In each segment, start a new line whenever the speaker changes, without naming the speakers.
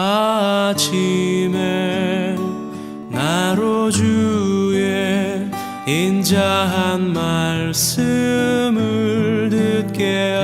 아침에 나로 주의 인자한 말씀을 듣게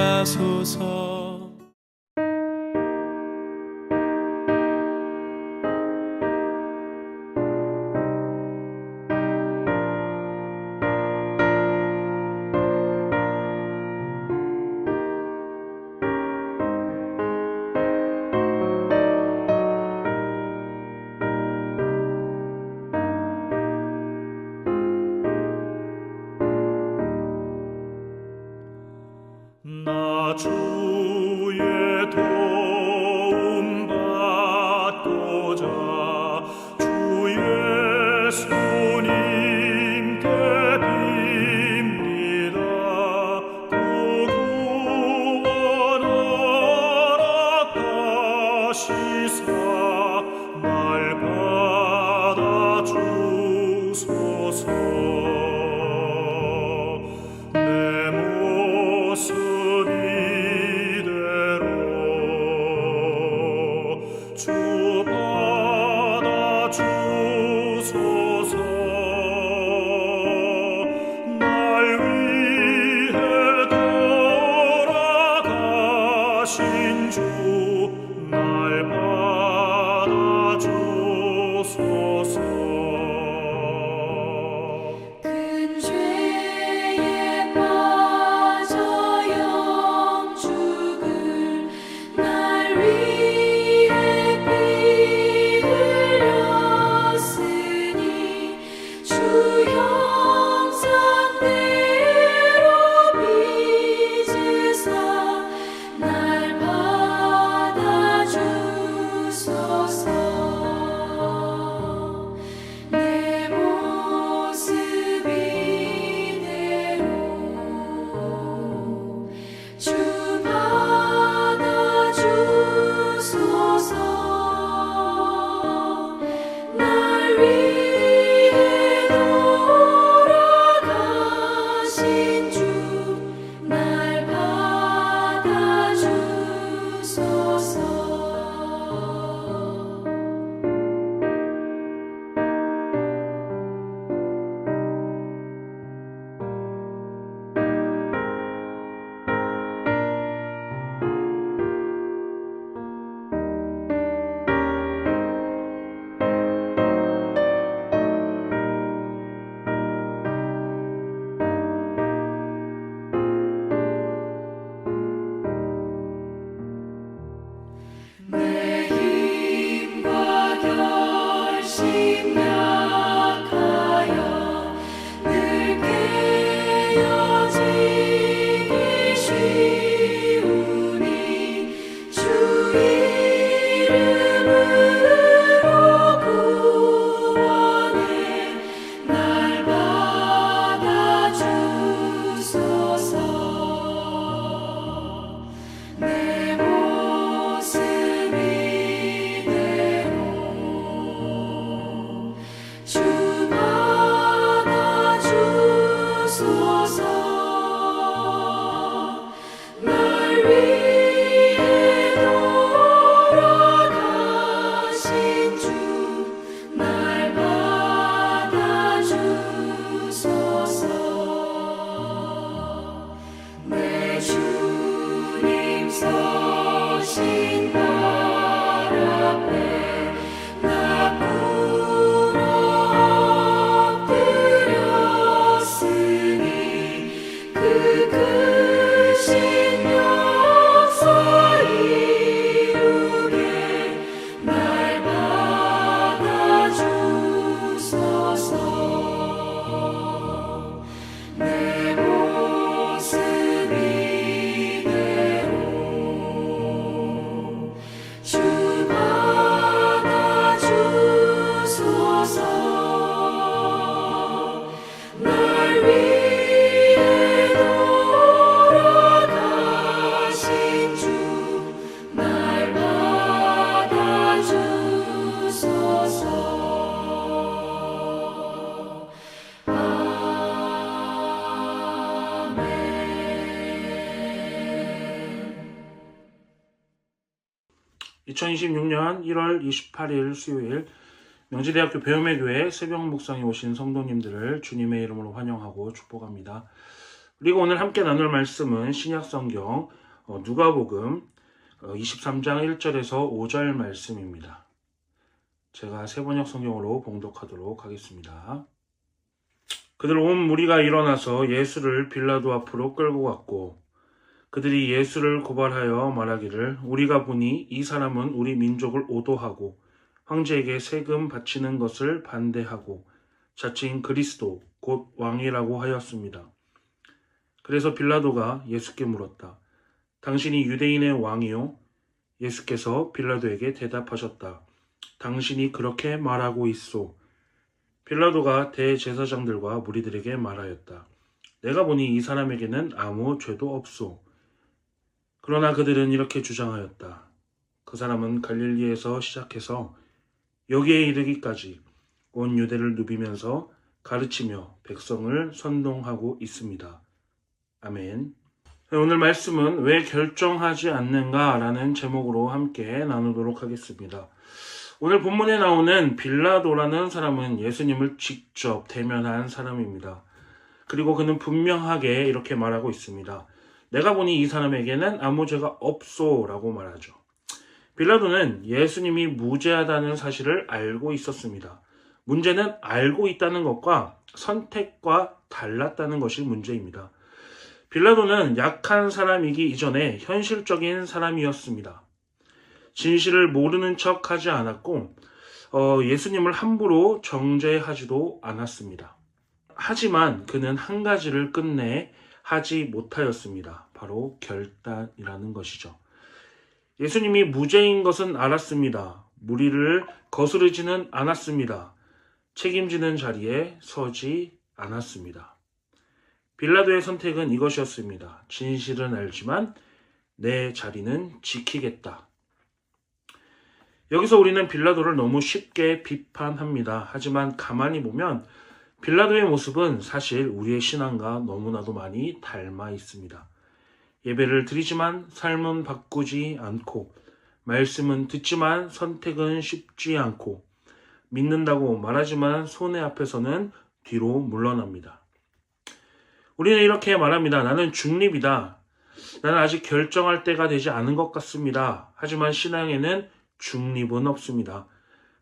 2026년 1월 28일 수요일 명지대학교 배움의 새벽 묵상에 오신 성도님들을 주님의 이름으로 환영하고 축복합니다. 그리고 오늘 함께 나눌 말씀은 신약성경 어, 누가복음 어, 23장 1절에서 5절 말씀입니다. 제가 세번역 성경으로 봉독하도록 하겠습니다. 그들 온 무리가 일어나서 예수를 빌라도 앞으로 끌고 갔고 그들이 예수를 고발하여 말하기를 우리가 보니 이 사람은 우리 민족을 오도하고 황제에게 세금 바치는 것을 반대하고 자칭 그리스도 곧 왕이라고 하였습니다. 그래서 빌라도가 예수께 물었다. 당신이 유대인의 왕이요? 예수께서 빌라도에게 대답하셨다. 당신이 그렇게 말하고 있소. 빌라도가 대제사장들과 무리들에게 말하였다. 내가 보니 이 사람에게는 아무 죄도 없소. 그러나 그들은 이렇게 주장하였다. 그 사람은 갈릴리에서 시작해서 여기에 이르기까지 온 유대를 누비면서 가르치며 백성을 선동하고 있습니다. 아멘. 오늘 말씀은 왜 결정하지 않는가라는 제목으로 함께 나누도록 하겠습니다. 오늘 본문에 나오는 빌라도라는 사람은 예수님을 직접 대면한 사람입니다. 그리고 그는 분명하게 이렇게 말하고 있습니다. 내가 보니 이 사람에게는 아무 죄가 없소라고 말하죠. 빌라도는 예수님이 무죄하다는 사실을 알고 있었습니다. 문제는 알고 있다는 것과 선택과 달랐다는 것이 문제입니다. 빌라도는 약한 사람이기 이전에 현실적인 사람이었습니다. 진실을 모르는 척 하지 않았고, 어, 예수님을 함부로 정죄하지도 않았습니다. 하지만 그는 한 가지를 끝내 하지 못하였습니다. 바로 결단이라는 것이죠. 예수님이 무죄인 것은 알았습니다. 무리를 거스르지는 않았습니다. 책임지는 자리에 서지 않았습니다. 빌라도의 선택은 이것이었습니다. 진실은 알지만 내 자리는 지키겠다. 여기서 우리는 빌라도를 너무 쉽게 비판합니다. 하지만 가만히 보면 빌라도의 모습은 사실 우리의 신앙과 너무나도 많이 닮아 있습니다. 예배를 드리지만 삶은 바꾸지 않고 말씀은 듣지만 선택은 쉽지 않고 믿는다고 말하지만 손해 앞에서는 뒤로 물러납니다. 우리는 이렇게 말합니다. 나는 중립이다. 나는 아직 결정할 때가 되지 않은 것 같습니다. 하지만 신앙에는 중립은 없습니다.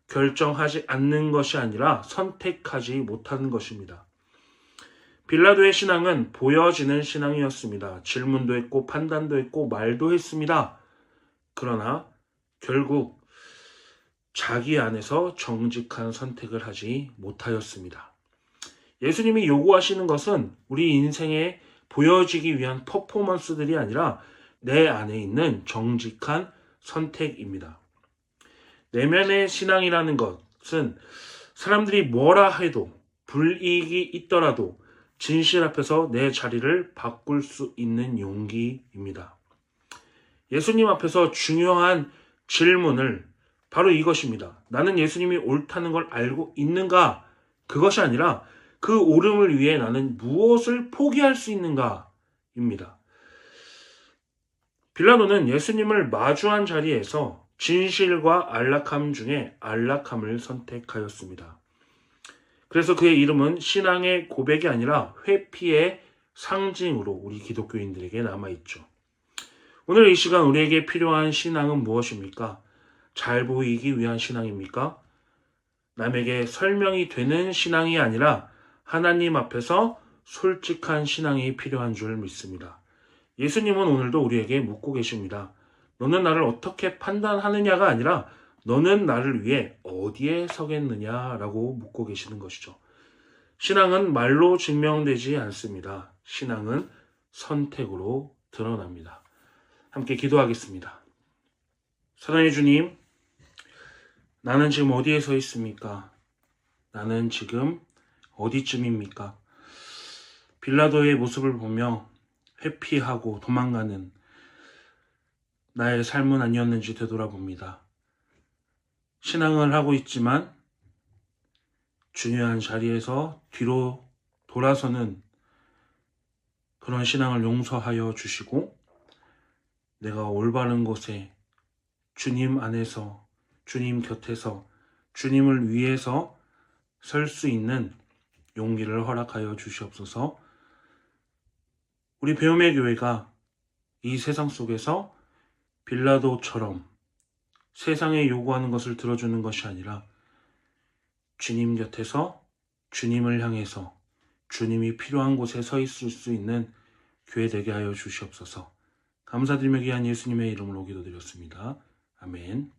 결정하지 않는 것이 아니라 선택하지 못하는 것입니다. 빌라도의 신앙은 보여지는 신앙이었습니다. 질문도 했고 판단도 했고 말도 했습니다. 그러나 결국 자기 안에서 정직한 선택을 하지 못하였습니다. 예수님이 요구하시는 것은 우리 인생에 보여지기 위한 퍼포먼스들이 아니라 내 안에 있는 정직한 선택입니다. 내면의 신앙이라는 것은 사람들이 뭐라 해도 불이익이 있더라도 진실 앞에서 내 자리를 바꿀 수 있는 용기입니다. 예수님 앞에서 중요한 질문을 바로 이것입니다. 나는 예수님이 옳다는 걸 알고 있는가? 그것이 아니라 그 옳음을 위해 나는 무엇을 포기할 수 있는가? 입니다. 빌라도는 예수님을 마주한 자리에서 진실과 안락함 중에 안락함을 선택하였습니다. 그래서 그의 이름은 신앙의 고백이 아니라 회피의 상징으로 우리 기독교인들에게 남아있죠. 오늘 이 시간 우리에게 필요한 신앙은 무엇입니까? 잘 보이기 위한 신앙입니까? 남에게 설명이 되는 신앙이 아니라 하나님 앞에서 솔직한 신앙이 필요한 줄 믿습니다. 예수님은 오늘도 우리에게 묻고 계십니다. 너는 나를 어떻게 판단하느냐가 아니라 너는 나를 위해 어디에 서겠느냐라고 묻고 계시는 것이죠. 신앙은 말로 증명되지 않습니다. 신앙은 선택으로 드러납니다. 함께 기도하겠습니다. 사랑의 주님, 나는 지금 어디에 서 있습니까? 나는 지금 어디쯤입니까? 빌라도의 모습을 보며 회피하고 도망가는 나의 삶은 아니었는지 되돌아봅니다. 신앙을 하고 있지만 중요한 자리에서 뒤로 돌아서는 그런 신앙을 용서하여 주시고 내가 올바른 곳에 주님 안에서, 주님 곁에서, 주님을 위해서 설 수 있는 용기를 허락하여 주시옵소서. 우리 배움의 교회가 이 세상 속에서 빌라도처럼 세상에 요구하는 것을 들어주는 것이 아니라 주님 곁에서 주님을 향해서 주님이 필요한 곳에 서 있을 수 있는 교회 되게 하여 주시옵소서. 감사드리며 귀한 예수님의 이름으로 기도드렸습니다. 아멘.